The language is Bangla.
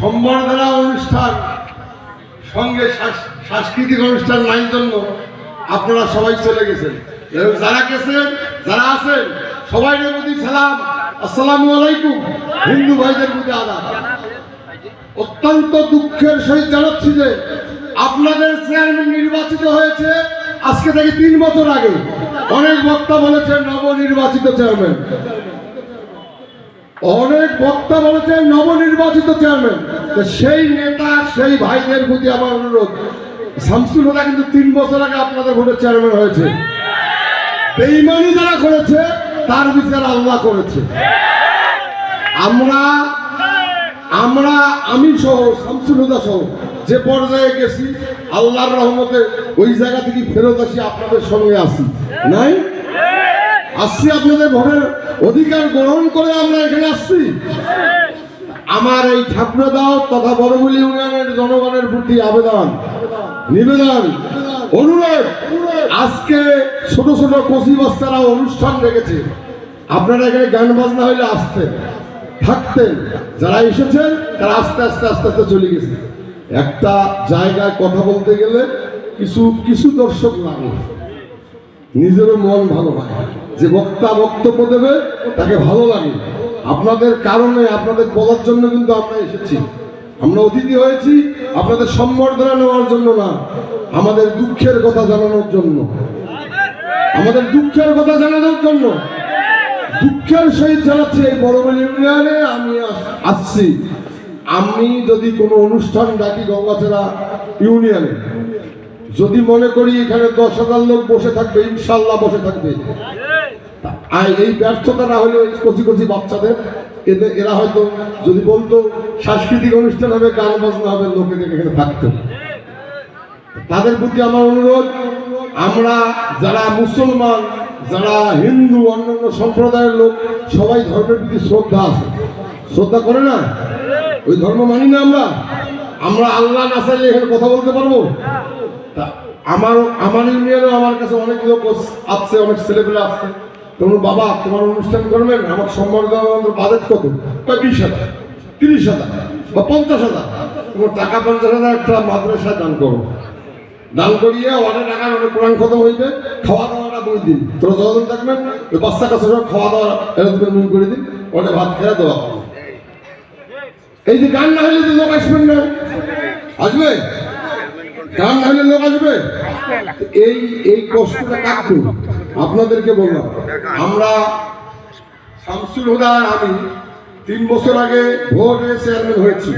সম্বর্ধনা অনুষ্ঠান, সঙ্গে সাস- সাংস্কৃতিক অনুষ্ঠান নাই জন্য আপনারা সবাই চলে গেছেন। এবং যারা গেছেন, যারা আছেন, সবাই প্রতি সালাম। আসসালামু আলাইকুম, হিন্দু ভাইদের প্রতি আদাব। অত্যন্ত দুঃখের সহিত জানাচ্ছি যে আপনাদের চেয়ারম্যান নির্বাচিত হয়েছে আজকে থেকে তিন বছর আগে। অনেক বক্তা বলেছেন নবনির্বাচিত চেয়ারম্যান। অনেক বক্তা বলেছেন নবনির্বাচিত চেয়ারম্যান সেই নেতা, সেই ভাইদের প্রতি আমার অনুরোধ। শামসুল হুদা কিন্তু তিন বছর আগে আপনাদের ভোটের চেয়ারম্যান হয়েছে। বেইমানি যারা করেছে, তার বিচার আল্লাহ করেছে। আমরা আমরা, আমি সহ, শামসুল হুদা সহ যে পর্যায়ে গেছি, আল্লাহর রহমতে ওই জায়গা থেকে ফেরত আসি, আপনাদের সঙ্গে আসি। নাই? আসছি আপনাদের ভোটের অধিকার গ্রহণ করে আমরা এখানে আসছি। আমার এই ঠাকুরা দাও তথা বড়গুলি ইউনিয়নের জনগণের প্রতি আবেদন, নিবেদন, অনুরোধ। আজকে ছোট ছোট কচি বাচ্চারা অনুষ্ঠান রেখেছে। আপনারা এখানে গান বাজনা হইলে আসতেন, থাকতেন। যারা এসেছেন, তারা আস্তে আস্তে আস্তে আস্তে চলে গেছে। একটা জায়গায় কথা বলতে গেলে কিছু কিছু দর্শক লাগে। নিজেরও মন ভালো হয়। যে বক্তা বক্তব্য দেবে, তাকে ভালো লাগে। আপনাদের কারণে, আপনাদের বলার জন্য কিন্তু আমরা এসেছি। আমরা অতিথি হয়েছি, আপনাদের সম্বর্ধনা নেওয়ার জন্য না, আমাদের দুঃখের কথা জানানোর জন্য। আমাদের দুঃখের কথা জানানোর জন্য। দুঃখের সহিত জানাচ্ছি এই বড়বল ইউনিয়নে, আমি আসছি। আমি যদি কোনো অনুষ্ঠান ডাকি গঙ্গাচড়া ইউনিয়নে, যদি মনে করি এখানে দশ হাজার লোক বসে থাকবে, ইনশাল্লাহ বসে থাকবে। আর এই ব্যর্থতা না হলে কচি কচি বাচ্চাদের, এদের, এরা হয়তো যদি বলতো, সাংস্কৃতিক অনুষ্ঠান হবে, গান বাজনা হবে, লোকেদের এখানে থাকতো। তাদের প্রতি আমার অনুরোধ, আমরা যারা মুসলমান, যারা হিন্দু, অন্যান্য সম্প্রদায়ের লোক, সবাই ধর্মের প্রতি শ্রদ্ধা আছে। শ্রদ্ধা করে না? ওই ধর্ম মানি না আমরা? আমরা আল্লাহ না চাইলে এখানে কথা বলতে পারব? আমার আমার ইউনিয়নেও আমার কাছে অনেক লোক আসছে অনেক ছেলেপেলে আসছে তোমরা বাবা, তোমার অনুষ্ঠান করবেন, আমার সম্বর্ধনা বাজেট কত? কয় বিশ হাজার, তিরিশ হাজার বা পঞ্চাশ হাজার। তোমার টাকা পঞ্চাশ হাজার একটা মাদ্রাসায় দান করো। দান করিয়ে অনেক টাকার অনেক কোরআন খতম হইবে, খাওয়া দাওয়াটা দুই দিন। তোরা যতদিন থাকবেন, ওই বাচ্চা কাছে সব খাওয়া দাওয়া অ্যারেঞ্জমেন্ট করে দিন, ওটা ভাত খেয়ে দেওয়া। এই যে গান না হলে লোক আসবেন না। আসবে? গান না হলে লোক আসবে? এই এই কষ্টটা কাকু আপনাদেরকে বললাম আমরা শামসুল হুদা আর আমি তিন বছর আগে ভোটে চেয়ারম্যান হয়েছি।